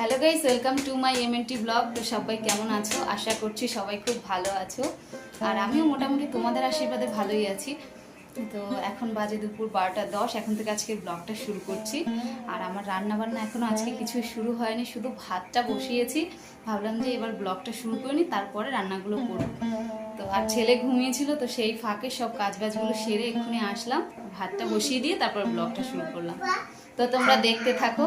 Hello guys welcome to my M N T blog তো সবাই কেমন আছো? আশা করছি সবাই খুব ভালো আছো। আর আমিও মোটামুটি তোমাদের আশীর্বাদে ভালোই আছি। তো এখন বাজে দুপুর বারোটা দশ, এখন থেকে আজকে ব্লগটা শুরু করছি। আর আমার রান্না বান্না এখনও আজকে কিছুই শুরু হয়নি, শুধু ভাতটা বসিয়েছি। ভাবলাম যে এবার ব্লগটা শুরু করিনি তারপরে রান্নাগুলো করব। তো আর ছেলে ঘুমিয়েছিল, তো সেই ফাঁকে সব কাজ বাজগুলো সেরে এক্ষুনি আসলাম। ভাতটা বসিয়ে দিয়ে তারপর ব্লগটা শুরু করলাম। তো তোমরা দেখতে থাকো।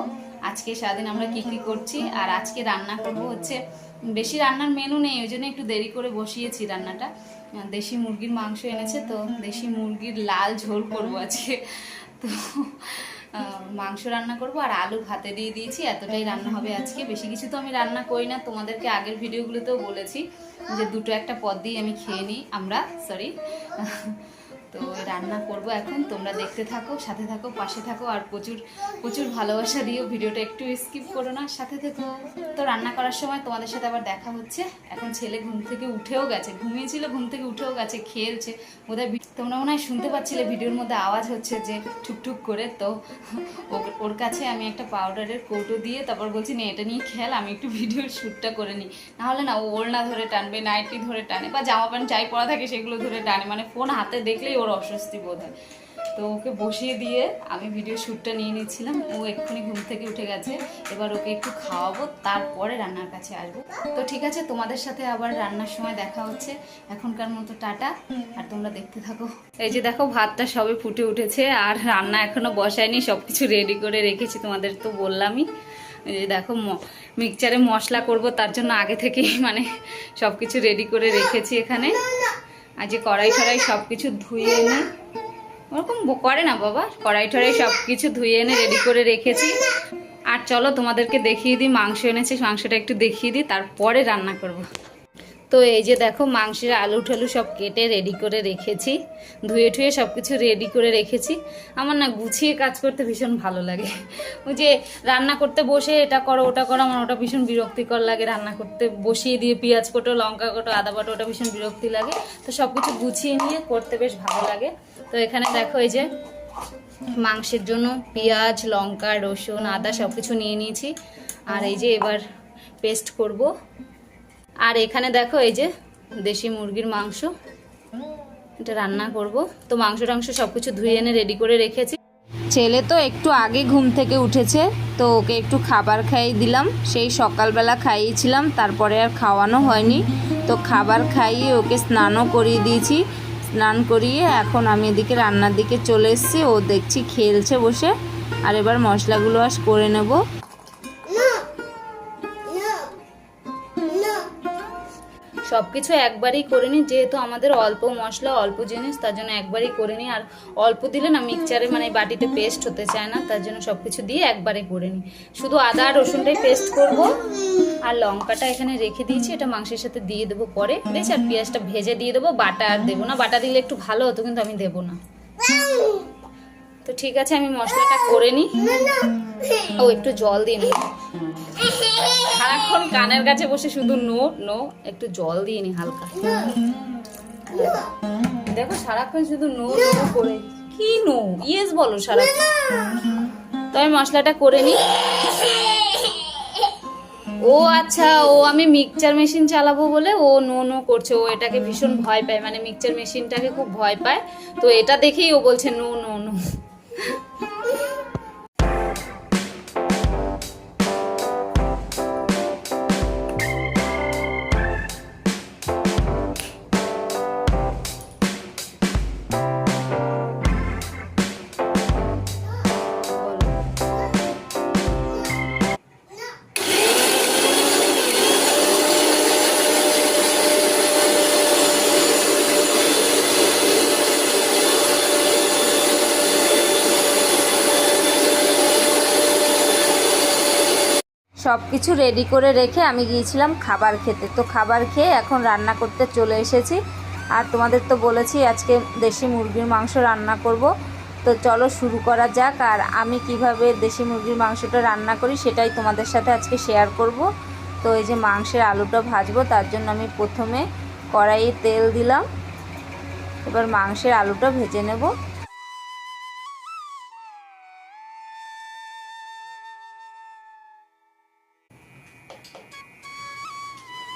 আজকে সারাদিন আমরা কি কি করছি আর আজকে রান্না করব হচ্ছে বেশি রান্নার মেনু নেই ওই জন্য একটু দেরি করে বসিয়েছি রান্নাটা। দেশি মুরগির মাংস এনেছে তো দেশি মুরগির লাল ঝোল করব আজকে। তো মাংস রান্না করব আর আলু ভাতে দিয়ে দিয়েছি, এতটাই রান্না হবে আজকে। বেশি কিছু তো আমি রান্না করি না, তোমাদেরকে আগের ভিডিওগুলোতেও বলেছি যে দুটো একটা পদ দিয়ে আমি খেয়ে নিই আমরা সরি তো রান্না করব এখন। তোমরা দেখতে থাকো, সাথে থাকো, পাশে থাকো, আর প্রচুর প্রচুর ভালোবাসা দিও। ভিডিওটা একটু স্কিপ করো না, সাথে থেকো। তো রান্না করার সময় তোমাদের সাথে আবার দেখা হচ্ছে। এখন ছেলে ঘুম থেকে উঠেও গেছে, ঘুমিয়েছিল, ঘুম থেকে উঠেও গেছে খেলছে বোধহয় তোমরা মনে হয় শুনতে পাচ্ছিলে, ভিডিওর মধ্যে আওয়াজ হচ্ছে যে ঠুকঠুক করে। তো ওর কাছে আমি একটা পাউডারের কৌটো দিয়ে তারপর বলছি, না, এটা নিয়ে খেল, আমি একটু ভিডিওর শ্যুটটা করে নিই। নাহলে না, ও ওড়না ধরে টানবে, নাইটি ধরে টানে, বা জামা প্যান্ট যাই পরা থাকে, সেগুলো ধরে টানে। মানে ফোন হাতে দেখলেই ওর অস্বস্তি বোধ হয়। তো ওকে বসিয়ে দিয়ে আমি ভিডিও শ্যুটটা নিয়ে নিচ্ছিলাম। ও এক্ষুনি ঘুম থেকে উঠে গেছে। এবার ওকে একটু খাওয়াবো, তারপরে রান্নার কাছে আসব। তো ঠিক আছে, তোমাদের সাথে আবার রান্নার সময় দেখা হচ্ছে। এখনকার মতো টাটা, আর তোমরা দেখতে থাকো। এই যে দেখো, ভাতটা সবে ফুটে উঠেছে, আর রান্না এখনও বসায়নি সব কিছু রেডি করে রেখেছি তোমাদের তো বললামই। এই দেখো মিক্সচারে মশলা করব, তার জন্য আগে থেকেই মানে সব কিছু রেডি করে রেখেছি এখানে। আর যে কড়াই টড়াই সব কিছু ধুয়ে এনে, ওরকম করে না বাবা কড়াই টড়াই সব কিছু ধুয়ে এনে রেডি করে রেখেছি আর চলো তোমাদেরকে দেখিয়ে দিই, মাংস এনেছি, মাংসটা একটু দেখিয়ে দিই, তারপরে রান্না করব। তো এই যে দেখো মাংসের আলু ঠালু সব কেটে রেডি করে রেখেছি। ধুয়ে ঠুয়ে সব কিছু রেডি করে রেখেছি। আমার না গুছিয়ে কাজ করতে ভীষণ ভালো লাগে। ওই যে রান্না করতে বসে এটা করো, ওটা করো, আমার ওটা ভীষণ বিরক্তিকর লাগে। রান্না করতে বসিয়ে দিয়ে পেঁয়াজ কোটো, লঙ্কা কোটো, আদা বাটো, ওটা ভীষণ বিরক্তি লাগে। তো সব কিছু গুছিয়ে নিয়ে করতে বেশ ভালো লাগে। তো এখানে দেখো এই যে মাংসের জন্য পেঁয়াজ, লঙ্কা, রসুন, আদা সব কিছু নিয়ে নিয়েছি। আর এই যে এবার পেস্ট করব। আর এখানে দেখো এই যে দেশি মুরগির মাংস। এটা রান্না করব। তো মাংস টাংস সব কিছু ধুয়ে এনে রেডি করে রেখেছি। ছেলে তো একটু আগে ঘুম থেকে উঠেছে, তো ওকে একটু খাবার খাইয়ে দিলাম। সেই সকালবেলা খাইয়েছিলাম, তারপরে আর খাওয়ানো হয়নি। তো খাবার খাইয়ে ওকে স্নানও করিয়ে দিয়েছি। স্নান করিয়ে এখন আমি এদিকে রান্নার দিকে চলে এসেছি, ও দেখছি খেলছে বসে। আর এবার মশলাগুলো আজ করে নেব। সব কিছু একবারই করে নিই, যেহেতু আমাদের অল্প মশলা, অল্প জিনিস, তার জন্য একবারই করে নিই। আর অল্প দিলে না মিক্সচারে মানে বাটিতে পেস্ট হতে চায় না, তার জন্য সব কিছু দিয়ে একবারে করে নিই। শুধু আদা আর রসুনটাই পেস্ট করব। আর লঙ্কাটা এখানে রেখে দিয়েছি, এটা মাংসের সাথে দিয়ে দেবো পরে। বেশ, আর পেঁয়াজটা ভেজে দিয়ে দেবো, বাটা আর দেবো না। বাটা দিলে একটু ভালো হতো, কিন্তু আমি দেবো না। তো ঠিক আছে, আমি মশলাটা করে নিই। ও, একটু জল দিয়ে নিই। সারাক্ষণ কানের কাছে বসে শুধু নো নো, একটু জল দিয়ে নি হালকা। দেখো সারাক্ষণ শুধু নো নো করে। কি নো? ইয়েস বলো সারাক্ষণ। তো আমি মশলাটা করে নিই ও আচ্ছা ও আমি মিক্সচার মেশিন চালাবো বলে ও নো নো করছে। ও এটাকে ভীষণ ভয় পায় মানে মিক্সচার মেশিনটাকে খুব ভয় পায়। তো এটা দেখেই ও বলছে নো নো নো। সব কিছু রেডি করে রেখে আমি গিয়েছিলাম খাবার খেতে। তো খাবার খেয়ে এখন রান্না করতে চলে এসেছি। আর তোমাদের তো বলেছি আজকে দেশি মুরগির মাংস রান্না করব। তো চলো শুরু করা যাক। আর আমি কীভাবে দেশি মুরগির মাংসটা রান্না করি সেটাই তোমাদের সাথে আজকে শেয়ার করব। তো এই যে মাংসের আলুটা ভাজবো, তার জন্য আমি প্রথমে কড়াইয়ে তেল দিলাম। এবার মাংসের আলুটা ভেজে নেব।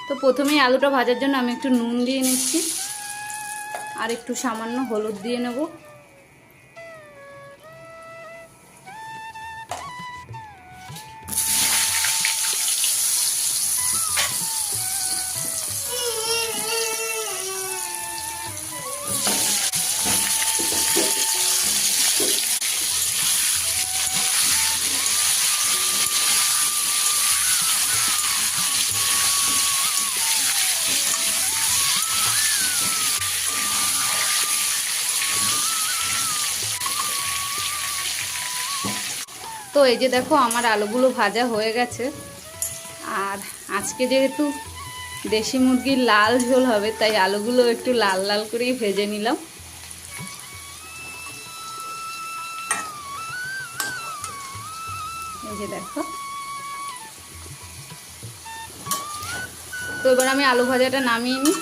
তো প্রথমেই আলুটা ভাজার জন্য আমি একটু নুন দিয়ে নিচ্ছি। আর একটু সামান্য হলুদ দিয়ে নেব। তো এই যে দেখো, আমার আলুগুলো ভাজা হয়ে গেছে। আর আজকে যেহেতু দেশি মুরগির লাল ঝোল হবে, তাই আলুগুলো একটু লাল লাল করেই ভেজে নিলাম। এই যে দেখো। তো এবার আমি আলু ভাজাটা নামিয়ে নিই।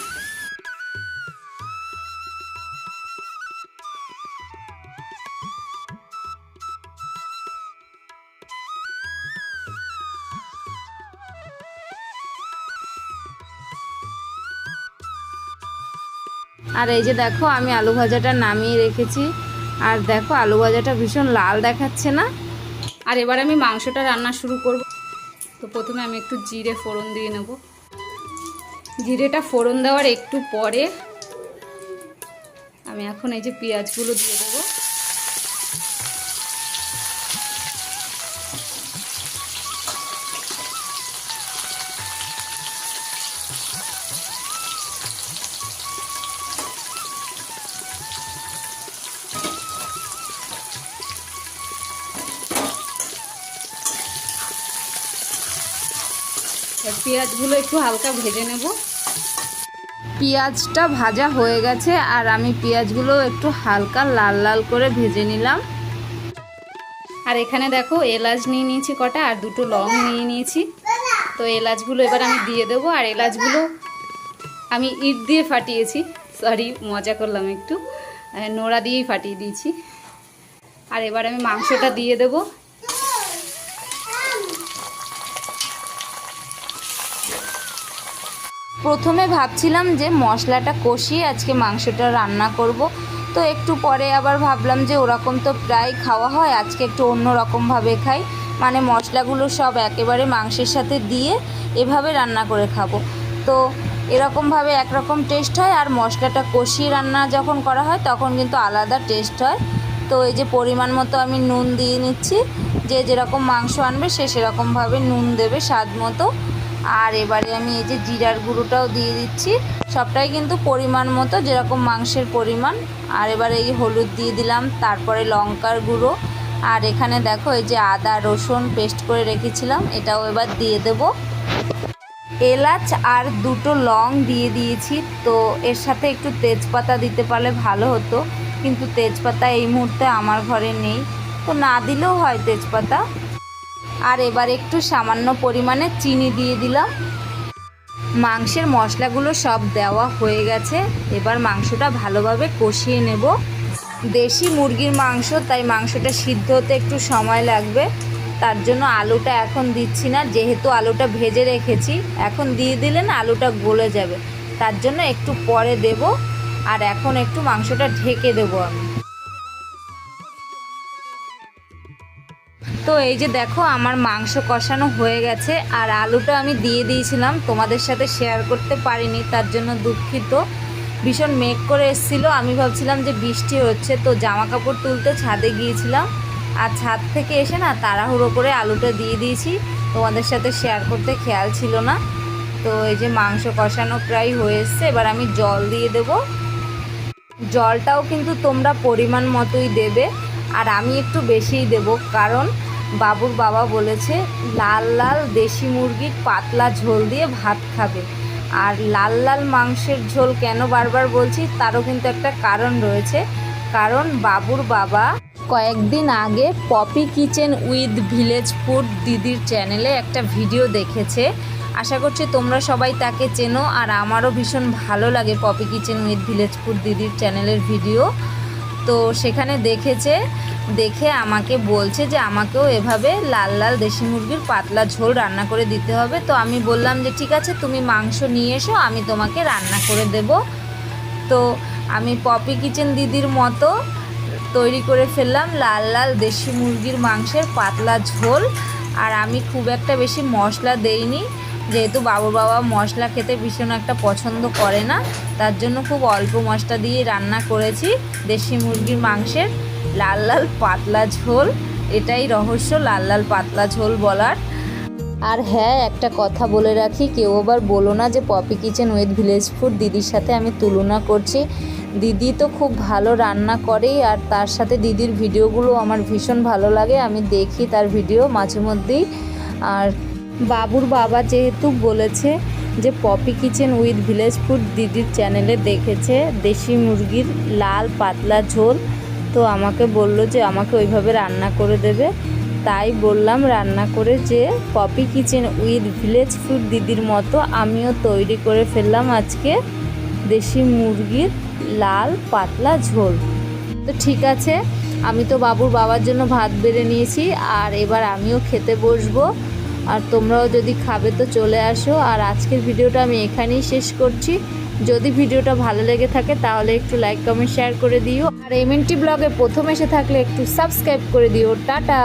আর এই যে দেখো, আমি আলু ভাজাটা নামিয়ে রেখেছি। আর দেখো, আলু ভাজাটা ভীষণ লাল দেখাচ্ছে না? আর এবার আমি মাংসটা রান্না শুরু করব। তো প্রথমে আমি একটু জিরে ফোড়ন দিয়ে নেব। জিরেটা ফোড়ন দেওয়ার একটু পরে আমি এখন এই যে পেঁয়াজগুলো দিয়ে দেবো। পেঁয়াজগুলো একটু হালকা ভেজে নেব। পেঁয়াজটা ভাজা হয়ে গেছে আর আমি পেঁয়াজগুলো একটু হালকা লাল লাল করে ভেজে নিলাম। আর এখানে দেখো এলাচ নিয়ে নিয়েছি কটা আর দুটো লং নিয়ে নিয়েছি। তো এলাচগুলো এবার আমি দিয়ে দেবো আর এলাচগুলো আমি ইট দিয়ে ফাটিয়েছি। সরি মজা করলাম একটু। নোড়া দিয়েই ফাটিয়ে দিয়েছি। আর এবার আমি মাংসটা দিয়ে দেবো। প্রথমে ভাবছিলাম যে মশলাটা কষিয়ে আজকে মাংসটা রান্না করব। তো একটু পরে আবার ভাবলাম যে ওরকম তো প্রায় খাওয়া হয়, আজকে একটু অন্য রকমভাবে খাই। মানে মশলাগুলো সব একেবারে মাংসের সাথে দিয়ে এভাবে রান্না করে খাব। তো এরকমভাবে একরকম টেস্ট হয় আর মশলাটা কষিয়ে রান্না যখন করা হয় তখন কিন্তু আলাদা টেস্ট হয়। তো এই যে পরিমাণ মতো আমি নুন দিয়ে নিচ্ছি, যে যেরকম মাংস আনবে সে সেরকমভাবে নুন দেবে স্বাদ মতো। আর এবারে আমি এই যে জিরার গুঁড়োটাও দিয়ে দিচ্ছি। সবটাই কিন্তু পরিমাণ মতো, যেরকম মাংসের পরিমাণ। আর এবারে এই হলুদ দিয়ে দিলাম, তারপরে লঙ্কার গুঁড়ো। আর এখানে দেখো, এই যে আদা, রসুন পেস্ট করে রেখেছিলাম, এটাও এবার দিয়ে দেবো। এলাচ আর দুটো লং দিয়ে দিয়েছি, তো এর সাথে একটু তেজপাতা দিতে পারলে ভালো হতো। কিন্তু তেজপাতা এই মুহূর্তে আমার ঘরে নেই। তো না দিলেও হয় তেজপাতা। আর এবার একটু সামান্য পরিমাণে চিনি দিয়ে দিলাম। মাংসের মশলাগুলো সব দেওয়া হয়ে গেছে। এবার মাংসটা ভালোভাবে কষিয়ে নেব। দেশি মুরগির মাংস, তাই মাংসটা সিদ্ধ হতে একটু সময় লাগবে। তার জন্য আলুটা এখন দিচ্ছি না, যেহেতু আলুটা ভেজে রেখেছি। এখন দিয়ে দিলে না আলুটা গলে যাবে। তার জন্য একটু পরে দেব। আর এখন একটু মাংসটা ঢেকে দেবো আমি। তো এই যে দেখো, আমার মাংস কষানো হয়ে গেছে আর আলুটা আমি দিয়ে দিয়েছিলাম। তোমাদের সাথে শেয়ার করতে পারিনি, তার জন্য দুঃখিত। ভীষণ মেঘ করে এসেছিল। আমি ভাবছিলাম যে বৃষ্টি হচ্ছে, তো জামা কাপড় তুলতে ছাদে গিয়েছিলাম। আর ছাদ থেকে এসে না তাড়াহুড়ো করে আলুটা দিয়ে দিয়েছি। তোমাদের সাথে শেয়ার করতে খেয়াল ছিল না। তো এই যে মাংস কষানো প্রায় হয়ে এসছে, এবার আমি জল দিয়ে দেবো। জলটাও কিন্তু তোমরা পরিমাণ মতোই দেবে, আর আমি একটু বেশিই দেব, কারণ বাবুর বাবা বলেছে, লাল লাল দেশি মুরগির পাতলা ঝোল দিয়ে ভাত খাবে। আর লাল লাল মাংসের ঝোল কেন বারবার বলছি, তারও কিন্তু একটা কারণ রয়েছে। কারণ বাবুর বাবা কয়েকদিন আগে Poppy kitchen with village food দিদির চ্যানেলে একটা ভিডিও দেখেছে। আশা করছি তোমরা সবাই তাকে চেনো, আর আমারও ভীষণ ভালো লাগে Poppy kitchen with village food দিদির চ্যানেলের ভিডিও। তো সেখানে দেখেছে, দেখে আমাকে বলছে যে আমাকেও এভাবে লাল লাল দেশি মুরগির পাতলা ঝোল রান্না করে দিতে হবে। তো আমি বললাম যে, ঠিক আছে, তুমি মাংস নিয়ে এসো, আমি তোমাকে রান্না করে দেব। তো আমি পপি কিচেন দিদির মতো তৈরি করে ফেললাম লাল লাল দেশি মুরগির মাংসের পাতলা ঝোল। আর আমি খুব একটা বেশি মশলা দেইনি। যেহেতু বাবুর বাবা মশলা খেতে ভীষণ একটা পছন্দ করে না, তার জন্য খুব অল্প মশলা দিয়ে রান্না করেছি, দেশি মুরগির মাংসের লাল লাল পাতলা ঝোল, এটাই রহস্য, লাল লাল পাতলা ঝোল বলার। আর হ্যাঁ একটা কথা বলে রাখি, কেউ আবার বলো না যে Poppy Kitchen with Village Food দিদির সাথে আমি তুলনা করছি। দিদি তো খুব ভালো রান্না করে আর তার সাথে দিদির ভিডিওগুলো আমার ভীষণ ভালো লাগে, আমি দেখি তার ভিডিও মাঝে মধ্যেই। আর বাবুর বাবা যেহেতু বলেছে যে Poppy Kitchen with Village Food দিদির চ্যানেলে দেখেছে, দেশি মুরগির লাল পাতলা ঝোল, তো আমাকে বলল যে আমাকে ওইভাবে রান্না করে দেবে। তাই বললাম, রান্না করে যে Poppy Kitchen with Village Food দিদির মতো আমিও তৈরি করে ফেললাম আজকে দেশি মুরগির লাল পাতলা ঝোল। তো ঠিক আছে, আমি তো বাবুর বাবার জন্য ভাত বেড়ে নিয়েছি, আর এবার আমিও খেতে বসবো। আর তোমরাও যদি খাবে তো চলে আসো। আর আজকের ভিডিওটা আমি এখানেই শেষ করছি। যদি ভিডিওটা ভালো লেগে থাকে তাহলে একটু লাইক কমেন্ট শেয়ার করে দিও। আর এমএনটি ব্লগে প্রথম এসে থাকলে একটু সাবস্ক্রাইব করে দিও। টাটা!